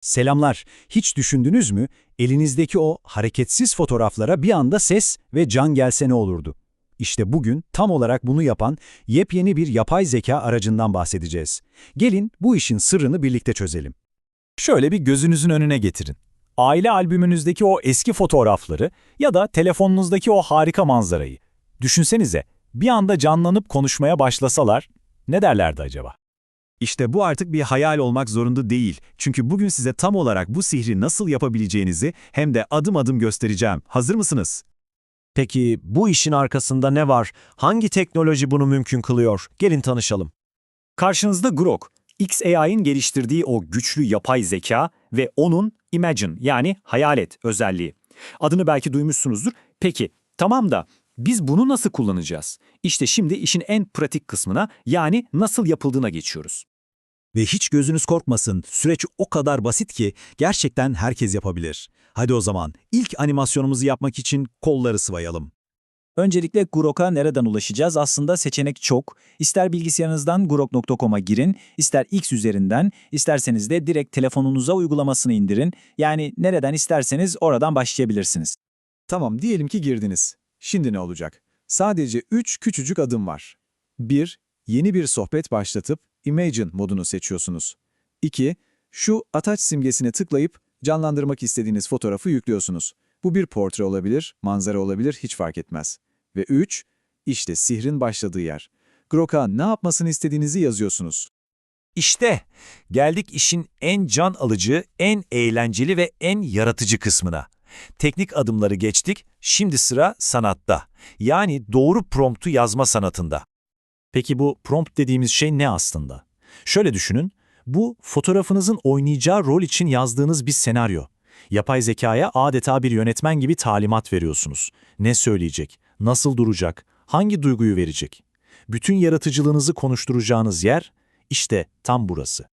Selamlar. Hiç düşündünüz mü? Elinizdeki o hareketsiz fotoğraflara bir anda ses ve can gelse ne olurdu? İşte bugün tam olarak bunu yapan yepyeni bir yapay zeka aracından bahsedeceğiz. Gelin bu işin sırrını birlikte çözelim. Şöyle bir gözünüzün önüne getirin. Aile albümünüzdeki o eski fotoğrafları ya da telefonunuzdaki o harika manzarayı. Düşünsenize, bir anda canlanıp konuşmaya başlasalar ne derlerdi acaba? İşte bu artık bir hayal olmak zorunda değil. Çünkü bugün size tam olarak bu sihri nasıl yapabileceğinizi hem de adım adım göstereceğim. Hazır mısınız? Peki bu işin arkasında ne var? Hangi teknoloji bunu mümkün kılıyor? Gelin tanışalım. Karşınızda Grok, XAI'nin geliştirdiği o güçlü yapay zeka ve onun Imagine yani hayalet özelliği. Adını belki duymuşsunuzdur. Peki, tamam da biz bunu nasıl kullanacağız? İşte şimdi işin en pratik kısmına yani nasıl yapıldığına geçiyoruz. Ve hiç gözünüz korkmasın, süreç o kadar basit ki gerçekten herkes yapabilir. Hadi o zaman ilk animasyonumuzu yapmak için kolları sıvayalım. Öncelikle Grok'a nereden ulaşacağız? Aslında seçenek çok. İster bilgisayarınızdan grok.com'a girin, ister X üzerinden, isterseniz de direkt telefonunuza uygulamasını indirin. Yani nereden isterseniz oradan başlayabilirsiniz. Tamam diyelim ki girdiniz. Şimdi ne olacak? Sadece 3 küçücük adım var. 1. Yeni bir sohbet başlatıp Imagine modunu seçiyorsunuz. 2. Şu ataç simgesine tıklayıp canlandırmak istediğiniz fotoğrafı yüklüyorsunuz. Bu bir portre olabilir, manzara olabilir hiç fark etmez. Ve 3. İşte sihrin başladığı yer. Grok'a ne yapmasını istediğinizi yazıyorsunuz. İşte geldik işin en can alıcı, en eğlenceli ve en yaratıcı kısmına. Teknik adımları geçtik, şimdi sıra sanatta. Yani doğru promptu yazma sanatında. Peki bu prompt dediğimiz şey ne aslında? Şöyle düşünün, bu fotoğrafınızın oynayacağı rol için yazdığınız bir senaryo. Yapay zekaya adeta bir yönetmen gibi talimat veriyorsunuz. Ne söyleyecek, nasıl duracak, hangi duyguyu verecek? Bütün yaratıcılığınızı konuşturacağınız yer işte tam burası.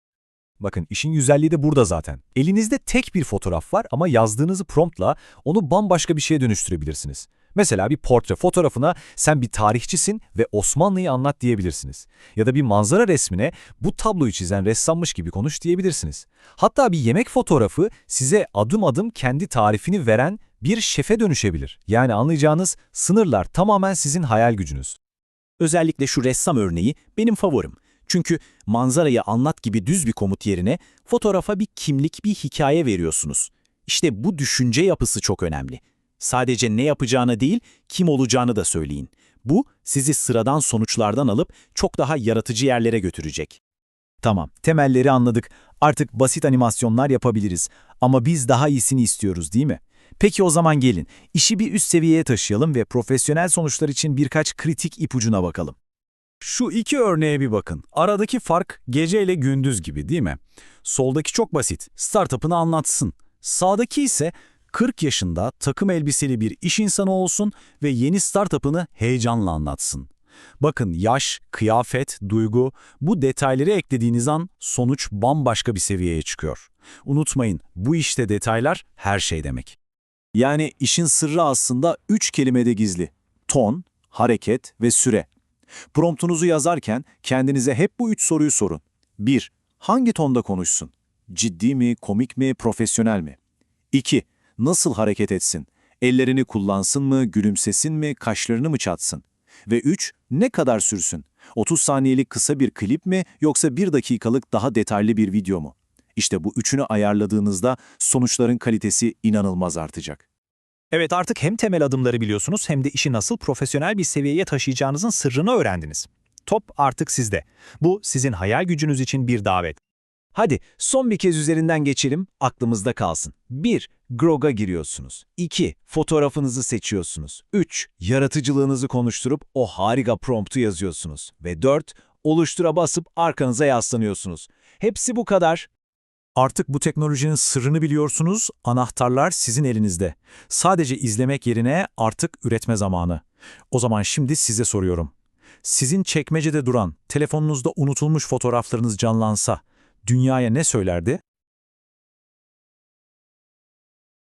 Bakın işin güzelliği de burada zaten. Elinizde tek bir fotoğraf var ama yazdığınız promptla onu bambaşka bir şeye dönüştürebilirsiniz. Mesela bir portre fotoğrafına sen bir tarihçisin ve Osmanlı'yı anlat diyebilirsiniz. Ya da bir manzara resmine bu tabloyu çizen ressammış gibi konuş diyebilirsiniz. Hatta bir yemek fotoğrafı size adım adım kendi tarifini veren bir şefe dönüşebilir. Yani anlayacağınız sınırlar tamamen sizin hayal gücünüz. Özellikle şu ressam örneği benim favorim. Çünkü manzarayı anlat gibi düz bir komut yerine fotoğrafa bir kimlik, bir hikaye veriyorsunuz. İşte bu düşünce yapısı çok önemli. Sadece ne yapacağını değil, kim olacağını da söyleyin. Bu sizi sıradan sonuçlardan alıp çok daha yaratıcı yerlere götürecek. Tamam, temelleri anladık. Artık basit animasyonlar yapabiliriz. Ama biz daha iyisini istiyoruz değil mi? Peki o zaman gelin, işi bir üst seviyeye taşıyalım ve profesyonel sonuçlar için birkaç kritik ipucuna bakalım. Şu iki örneğe bir bakın. Aradaki fark gece ile gündüz gibi değil mi? Soldaki çok basit, startup'ını anlatsın. Sağdaki ise 40 yaşında takım elbiseli bir iş insanı olsun ve yeni startup'ını heyecanla anlatsın. Bakın yaş, kıyafet, duygu, bu detayları eklediğiniz an sonuç bambaşka bir seviyeye çıkıyor. Unutmayın, bu işte detaylar her şey demek. Yani işin sırrı aslında 3 kelimede gizli. Ton, hareket ve süre. Promptunuzu yazarken kendinize hep bu üç soruyu sorun. 1. Hangi tonda konuşsun? Ciddi mi, komik mi, profesyonel mi? 2. Nasıl hareket etsin? Ellerini kullansın mı, gülümsesin mi, kaşlarını mı çatsın? Ve 3. Ne kadar sürsün? 30 saniyelik kısa bir klip mi yoksa 1 dakikalık daha detaylı bir video mu? İşte bu üçünü ayarladığınızda sonuçların kalitesi inanılmaz artacak. Evet artık hem temel adımları biliyorsunuz hem de işi nasıl profesyonel bir seviyeye taşıyacağınızın sırrını öğrendiniz. Top artık sizde. Bu sizin hayal gücünüz için bir davet. Hadi son bir kez üzerinden geçelim, aklımızda kalsın. 1. Grog'a giriyorsunuz. 2. Fotoğrafınızı seçiyorsunuz. 3. Yaratıcılığınızı konuşturup o harika promptu yazıyorsunuz. Ve 4. Oluştura basıp arkanıza yaslanıyorsunuz. Hepsi bu kadar. Artık bu teknolojinin sırrını biliyorsunuz, anahtarlar sizin elinizde. Sadece izlemek yerine artık üretme zamanı. O zaman şimdi size soruyorum. Sizin çekmecede duran, telefonunuzda unutulmuş fotoğraflarınız canlansa, dünyaya ne söylerdi?